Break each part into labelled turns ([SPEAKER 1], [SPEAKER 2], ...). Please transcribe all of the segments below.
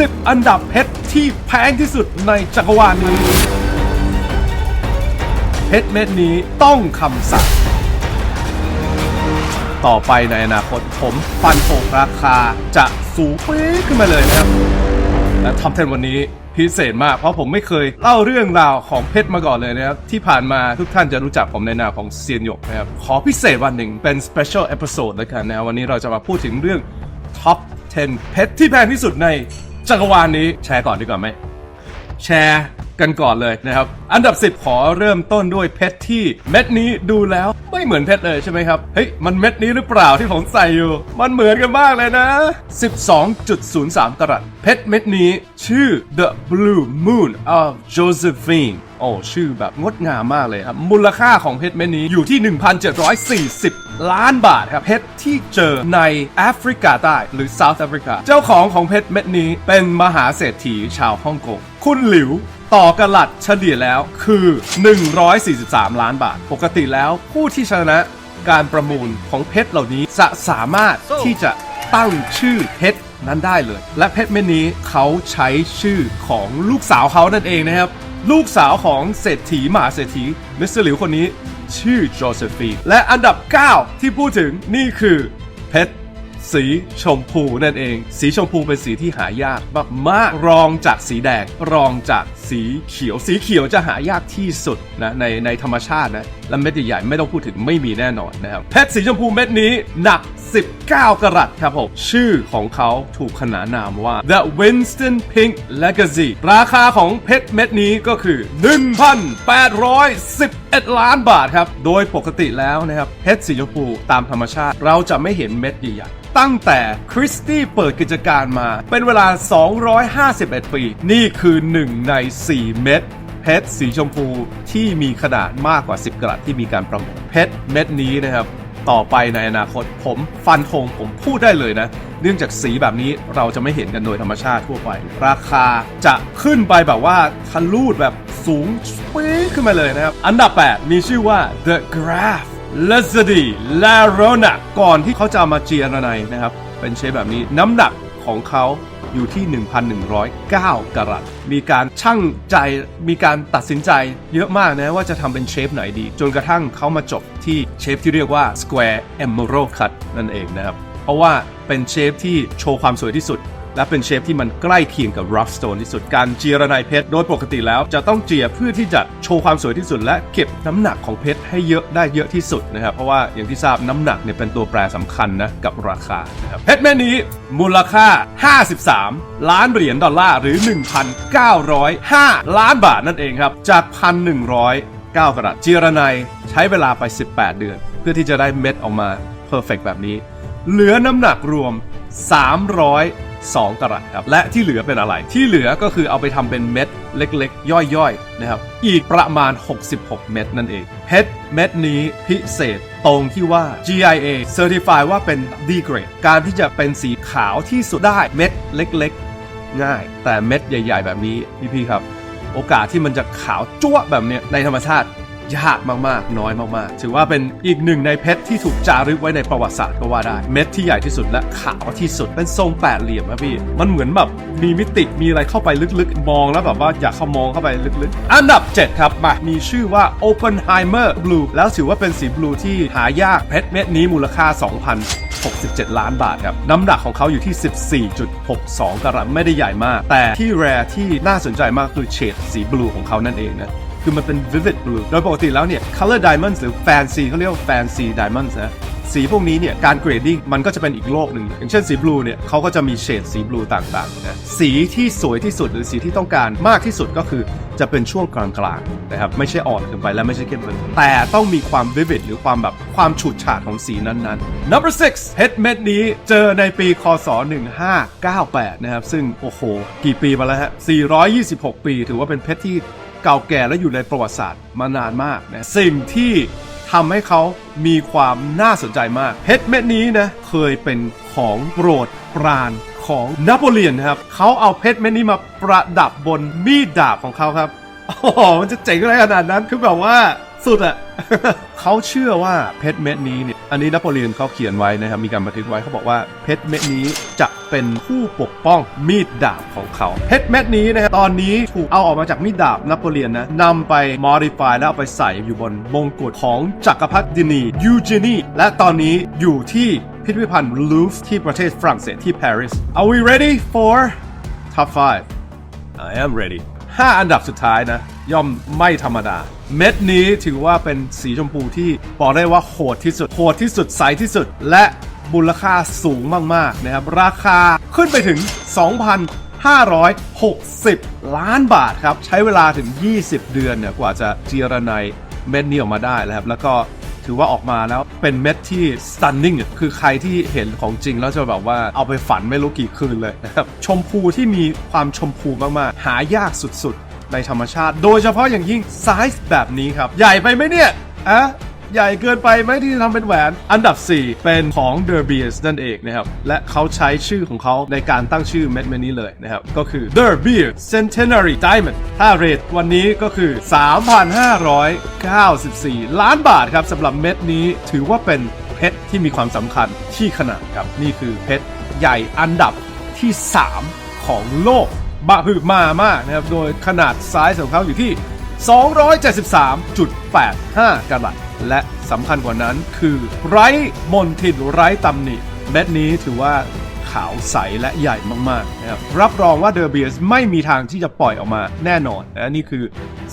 [SPEAKER 1] 10 อันดับเพชรที่แพงที่สุดในจักรวาลนี้ เพชรเม็ดนี้ต้องคำสั่งต่อไปในอนาคตผมฟันโผงราคาจะสูงปี๊ขึ้นมาเลยนะครับ และท็อป 10 วันนี้พิเศษมากเพราะผมไม่เคยเล่าเรื่องราวของเพชรมาก่อนเลยนะครับ ที่ผ่านมาทุกท่านจะรู้จักผมในนามของเซียนหยกนะครับ ขอพิเศษวันหนึ่งเป็น special episode แล้วกันนะวันนี้เราจะมาพูดถึงเรื่อง top 10 เพชรที่แพงที่สุดใน จักรวาลนี้แชร์ก่อนดีกว่าไหมแชร์ กันก่อนเลยนะครับ อันดับ 10 ขอเริ่มต้นด้วยเพชรที่เม็ดนี้ดูแล้วไม่เหมือนเพชรเลยใช่ไหมครับ เฮ้ย มันเม็ดนี้หรือเปล่าที่ผมใส่อยู่ มันเหมือนกันมากเลยนะ 12.03 กรัตเพชรเม็ดนี้ชื่อ The Blue Moon of Josephine โอ้ ชื่อแบบงดงามมากเลยครับ มูลค่าของเพชรเม็ดนี้อยู่ที่ 1,740 ล้านบาทครับ เพชรที่เจอในแอฟริกาใต้หรือ South Africa เจ้าของของเพชรเม็ดนี้เป็นมหาเศรษฐีชาวฮ่องกง คุณหลิว ต่อกระลัดเฉลี่ยแล้วคือ 143 ล้านบาท ปกติแล้วผู้ที่ชนะการประมูลของเพชรเหล่านี้จะสามารถที่จะตั้งชื่อเพชรนั้นได้เลย และเพชรเม็ดนี้เขาใช้ชื่อของลูกสาวเขานั่นเองนะครับ ลูกสาวของเศรษฐีมหาเศรษฐีมิสเตอร์หลิวคนนี้ชื่อโจเซฟีนและอันดับ 9 ที่พูดถึงนี่คือเพชร สีชมพูนั่นเอง สีชมพูเป็นสีที่หายากมากๆรองจากสีแดง รองจากสีเขียว สีเขียวจะหายากที่สุดนะในในธรรมชาตินะและเม็ดใหญ่ๆไม่ต้องพูดถึงไม่มีแน่นอนนะครับเพชรสีชมพูเม็ดนี้หนัก 19 กรัตครับผมชื่อของเขาถูกขนานนามว่า The Winston Pink Legacy ราคาของเพชรเม็ดนี้ก็คือ 1,811 ล้านบาทครับ โดยปกติแล้วนะครับเพชรสีชมพูตามธรรมชาติ เราจะไม่เห็นเม็ดใหญ่ๆ ตั้งแต่คริสตี้เปิดกิจการมา เป็นเวลา 251 ปี นี่คือ 1 ใน 4 เม็ดเพชรสีชมพูที่มีขนาดมากกว่า 10 กรัตที่มีการประมูลเพชรเม็ดนี้นะครับ ต่อไปในอนาคตผมฟันธงผมพูดได้เลยนะ เนื่องจากสีแบบนี้เราจะไม่เห็นกันโดยธรรมชาติทั่วไป ราคาจะขึ้นไปแบบว่าทะลูดแบบสูงปี๊ขึ้นมาเลยนะครับ อันดับ 8 มีชื่อว่า The Graph l a z a d i l a r o n a ก่อนที่เขาจะมาเจียระไนนะครับ เป็นเชฟแบบนี้น้ำหนักของเขาอยู่ที่ 1,109 กรัต มีการชั่งใจ มีการตัดสินใจเยอะมากนะว่าจะทำเป็นเชฟไหนดี จนกระทั่งเขามาจบที่เชฟที่เรียกว่า Square Emerald Cut นั่นเองนะครับ เพราะว่าเป็นเชฟที่โชว์ความสวยที่สุด และเป็นเชฟที่มันใกล้เคียงกับ rough stone ที่สุดการเจียระไนเพชรโดยปกติแล้วจะต้องเจียเพื่อที่จะโชว์ความสวยที่สุด และเก็บน้ำหนักของเพชรให้เยอะได้เยอะที่สุดนะครับเพราะว่าอย่างที่ทราบน้ำหนักเนี่ยเป็นตัวแปรสำคัญนะกับราคานะครับเพชรแม่นี้มูลค่า 53 ล้านเหรียญดอลลาร์หรือ 1,905 ล้านบาทนั่นเองครับจาก1,109กรัตเจียระไนใช้เวลาไป 18 เดือน เพื่อที่จะได้เม็ดออกมาเพอร์เฟกแบบนี้ เหลือน้ำหนักรวม 2 กรัตครับและที่เหลือเป็นอะไร ที่เหลือก็คือเอาไปทำเป็นเม็ดเล็กๆ ย่อยๆนะครับอีกประมาณ 66 เม็ดนั่นเองเพชรเม็ดนี้พิเศษตรงที่ว่า GIA Certify ว่าเป็น D grade การที่จะเป็นสีขาวที่สุดได้เม็ดเล็กๆ ง่าย แต่เม็ดใหญ่ ๆ แบบนี้พี่ๆครับ โอกาสที่มันจะขาวจ้วแบบเนี้ยในธรรมชาติ ยากมากๆ น้อยมากๆ ถือว่าเป็นอีกหนึ่งในเพชรที่ถูกจารึกไว้ในประวัติศาสตร์ก็ว่าได้ เม็ดที่ใหญ่ที่สุดและขาวที่สุดเป็นทรงแปดเหลี่ยมครับพี่ มันเหมือนแบบมีมิติมีอะไรเข้าไปลึกๆ มองแล้วแบบว่าอยากเข้ามองเข้าไปลึกๆ อันดับ 7 ครับมา มีชื่อว่า Oppenheimer Blue แล้วถือว่าเป็นสีบลูที่หายากเพชรเม็ดนี้มูลค่า 2,000 67 ล้านบาทครับ น้ำหนักของเขาอยู่ที่ 14.62 กรัตไม่ได้ใหญ่มาก แต่ที่แรที่น่าสนใจมากคือเฉดสีบลูของเขานั่นเองนะ คือมันเป็น vivid blue โดยปกติแล้วเนี่ย color diamonds หรือ fancy เขาเรียกว่า fancy diamonds นะสีพวกนี้เนี่ยการ grading มันก็จะเป็นอีกโลกหนึ่งอย่างเช่นสีบลูเนี่ยเขาก็จะมีเฉดสีบลูต่างๆนะสีที่สวยที่สุดหรือสีที่ต้องการมากที่สุดก็คือจะเป็นช่วงกลางๆนะครับไม่ใช่อ่อนเกินไปและไม่ใช่เข้มเกินไปแต่ต้องมีความ vivid หรือความแบบความฉูดฉาดของสีนั้นๆ number six เพชรเม็ดนี้เจอในปีคศ 1598 นะครับ ซึ่งโอ้โห กี่ปีมาแล้วฮะ426 ปี ถือว่าเป็นเพชรที่ เก่าแก่และอยู่ในประวัติศาสตร์มานานมากนะสิ่งที่ทำให้เขามีความน่าสนใจมากเพชรเม็ดนี้นะเคยเป็นของโปรดปรานของนโปเลียนนะครับเขาเอาเพชรเม็ดนี้มาประดับบนมีดดาบของเขาครับโอ้โหมันจะเจ๋งอะไรขนาดนั้นคือแบบว่า สุดอะเขาเชื่อว่าเพชรเม็ดนี้เนี่ยอันนี้นโปเลียนเขาเขียนไว้นะครับ มีการบันทึกไว้เขาบอกว่าเพชรเม็ดนี้จะเป็นผู้ปกป้องมีดดาบของเขาเพชรเม็ดนี้นะครับตอนนี้ถูกเอาออกมาจากมีดดาบนโปเลียนนะนำไป modify แล้วเอาไปใส่อยู่บนมงกุฎของจักรพรรดินียูเจนีและตอนนี้อยู่ที่พิพิธภัณฑ์ลูฟที่ประเทศฝรั่งเศสที่ปารีส Are we ready for top 5 I am ready 5 อันดับสุดท้ายนะ ย่อมไม่ธรรมดา เม็ดนี้ถือว่าเป็นสีชมพูที่บอกได้ว่าโหดที่สุด โหดที่สุดใสที่สุด และมูลค่าสูงมากๆนะครับ ราคาขึ้นไปถึง 2,560 ล้านบาทครับ ใช้เวลาถึง 20 เดือนเนี่ยกว่าจะเจียรนายเม็ดนี้ออกมาได้แล้วครับแล้วก็ ถือว่าออกมาแล้วเป็นเม็ดที่ stunning คือใครที่เห็นของจริงแล้วจะแบบว่าเอาไปฝันไม่รู้กี่คืนเลยนะครับ ชมพูที่มีความชมพูมาก ๆ หายากสุด ๆ ในธรรมชาติ โดยเฉพาะอย่างยิ่งไซส์แบบนี้ครับ ใหญ่ไปไหมเนี่ยอะ ใหญ่เกินไปไหมที่จะทำเป็นแหวน อันดับ 4 เป็นของ The Beers นั่นเองนะครับ และเขาใช้ชื่อของเขาในการตั้งชื่อเม็ดเม็ดนี้เลยนะครับ ก็คือ The Beers Centenary Diamond ถ้าเรทวันนี้ก็คือ 3,594 ล้านบาทครับสำหรับเม็ดนี้ถือว่าเป็นเพชรที่มีความสำคัญที่ขนาดครับนี่คือเพชรใหญ่อันดับที่ 3 ของโลกบะหือมามากนะครับ โดยขนาดไซส์ของเขาอยู่ที่ 273.85 กรัต และสำคัญกว่านั้นคือไร้มนทินไร้ตำหนิ เม็ดนี้ถือว่าขาวใสและใหญ่มากๆนะครับรับรองว่าเดอร์เบียสไม่มีทางที่จะปล่อยออกมาแน่นอนและนี่คือ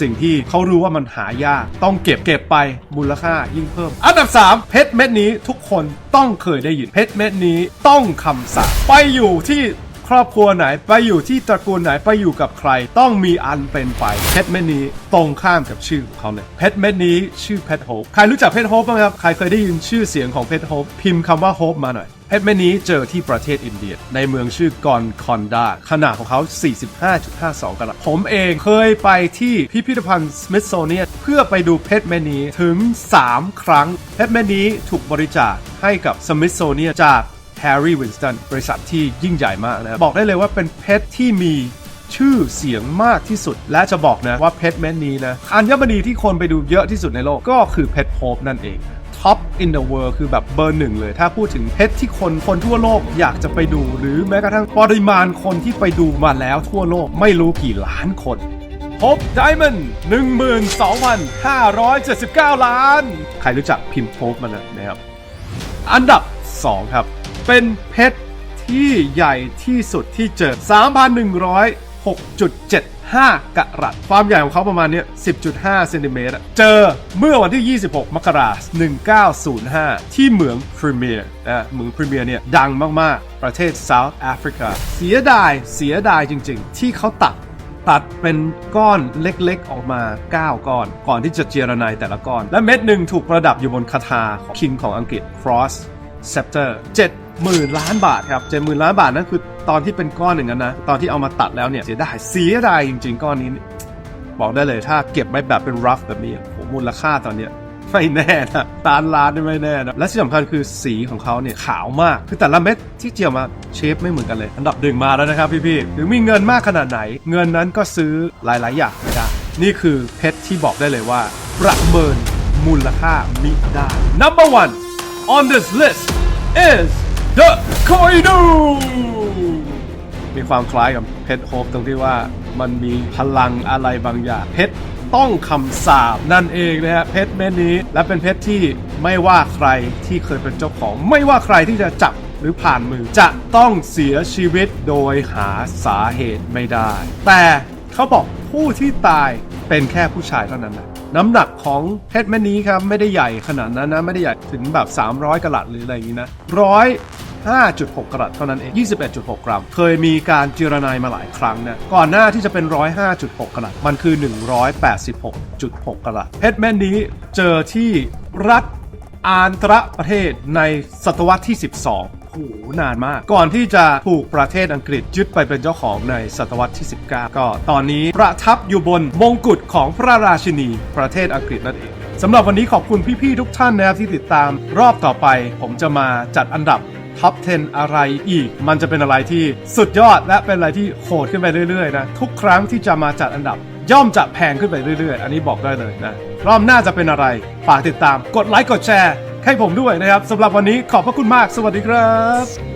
[SPEAKER 1] สิ่งที่เขารู้ว่ามันหายาก ต้องเก็บเก็บไปมูลค่ายิ่งเพิ่ม อันดับ 3 เพชรเม็ดนี้ทุกคนต้องเคยได้ยินเพชรเม็ดนี้ต้องคำสาปไปอยู่ที่ ครอบครัวไหนไปอยู่ที่ตระกูลไหนไปอยู่กับใคร ต้องมีอันเป็นไปเพชรเม็ดนี้ตรงข้ามกับชื่อของเขาเลยเพชรเม็ดนี้ชื่อเพชรโฮปใครรู้จักเพชรโฮปบ้างครับใครเคยได้ยินชื่อเสียงของเพชรโฮปพิมพ์คำว่าโฮปมาหน่อยเพชรเม็ดนี้เจอที่ประเทศอินเดีย ในเมืองชื่อกอนคอนดาขนาดของเขา 45.52 กรัตผมเองเคยไปที่พิพิธภัณฑ์ Smithsonian เพื่อไปดูเพชรเม็ดนี้ถึง 3 ครั้ง เพชรเม็ดนี้ถูกบริจาคให้กับ Smithsonian จาก ตันบริษัทที่ยิ่งใหญ่มากนะครับบอกได้เลยว่าเป็นเพชรที่มีชื่อเสียงมากที่สุด และจะบอกนะว่าเพชรเม็ดนี้นะอัญมณีที่คนไปดูเยอะที่สุดในโลกก็คือเพชรโฮปนั่นเอง Top in the world คือแบบเบอร์หนึ่งเลย ถ้าพูดถึงเพชรที่คนคนทั่วโลกอยากจะไปดู หรือแม้กระทั่งปริมาณคนที่ไปดูมาแล้วทั่วโลกไม่รู้กี่ล้านคนพบไดมอนด์12,579 ล้าน ใครรู้จักพิมพ์โพบมันนะครับ อันดับ 2 ครับ เป็นเพชรที่ใหญ่ที่สุดที่เจอ 3,106.75 กะรัต ความใหญ่ของเขาประมาณเนี้ย10.5 เซนติเมตร เจอเมื่อวันที่ 26 มกราคม 1905 ที่เหมืองพรีเมียร์นะเหมืองพรีเมียร์เนี่ยดังมาก ๆ ประเทศเซาท์แอฟริกา เสียดาย เสียดายจริง ๆ ที่เขาตัดตัดเป็นก้อนเล็กๆ ออกมา 9 ก้อน ก่อนที่จะเจรไนแต่ละก้อน และเม็ดหนึ่งถูกประดับอยู่บนคาถาของคิงของอังกฤษ Frost Scepter 70,000ล้านบาทครับ70,000ล้านบาทนั่นคือตอนที่เป็นก้อนหนึ่งนะ ตอนที่เอามาตัดแล้วเนี่ยเสียดายเสียดายจริง ๆ ก้อนนี้ บอกได้เลยถ้าเก็บไว้แบบเป็น rough แบบนี้โหมูลค่าตอนเนี้ยไม่แน่นะตานล้านไม่แน่นะ และที่สำคัญคือสีของเขาเนี่ยขาวมาก คือแต่ละเม็ดที่เจียวมาเชฟไม่เหมือนกันเลย อันดับดึงมาแล้วนะครับพี่ๆถึงมีเงินมากขนาดไหน เงินนั้นก็ซื้อหลายๆ อย่างไม่ได้ นี่คือเพชรที่บอกได้เลยว่า ประเมินมูลค่ามิได้ number one on this list is the Koidu มีความคล้ายกับเพชรโฮปตรงที่ว่ามันมีพลังอะไรบางอย่างเพชรต้องคำสาบนั่นเองนะฮะเพชรเม็ดนี้ และเป็นเพชรที่ไม่ว่าใครที่เคยเป็นเจ้าของ ไม่ว่าใครที่จะจับหรือผ่านมือจะต้องเสียชีวิตโดยหาสาเหตุไม่ได้ แต่เขาบอกผู้ที่ตายเป็นแค่ผู้ชายเท่านั้นนะน้ำหนักของเพชรเม็ดนี้ครับไม่ได้ใหญ่ขนาดนั้นนะไม่ได้ใหญ่ถึงแบบ 300กะลัดหรืออะไรอย่างนี้นะร้อย 5.6 กรัตเท่านั้นเอง 21.6 กรัม เคยมีการเจรนายมาหลายครั้งนะก่อนหน้าที่จะเป็น 105.6 กรัตมันคือ 186.6 กรัตเพชรแม่นนี้เจอที่รัฐอานตระประเทศในศตวรรษที่ 12โอ้โหนานมาก ก่อนที่จะถูกประเทศอังกฤษยึดไปเป็นเจ้าของในศตวรรษที่ 19 ก็ตอนนี้ประทับอยู่บนมงกุฎของพระราชินีประเทศอังกฤษนั่นเองสำหรับวันนี้ขอบคุณพี่ ๆ ทุกท่านนะครับที่ติดตามรอบต่อไป ผมจะมาจัดอันดับ ท็อป 10 อะไรอีก มันจะเป็นอะไรที่สุดยอดและเป็นอะไรที่โหดขึ้นไปเรื่อยๆนะทุกครั้งที่จะมาจัดอันดับ ย่อมจะแพงขึ้นไปเรื่อยๆ อันนี้บอกได้เลยนะรอบหน้าจะเป็นอะไรฝากติดตามกดไลค์กดแชร์ให้ผมด้วยนะครับสำหรับวันนี้ขอบพระคุณมาก สวัสดีครับ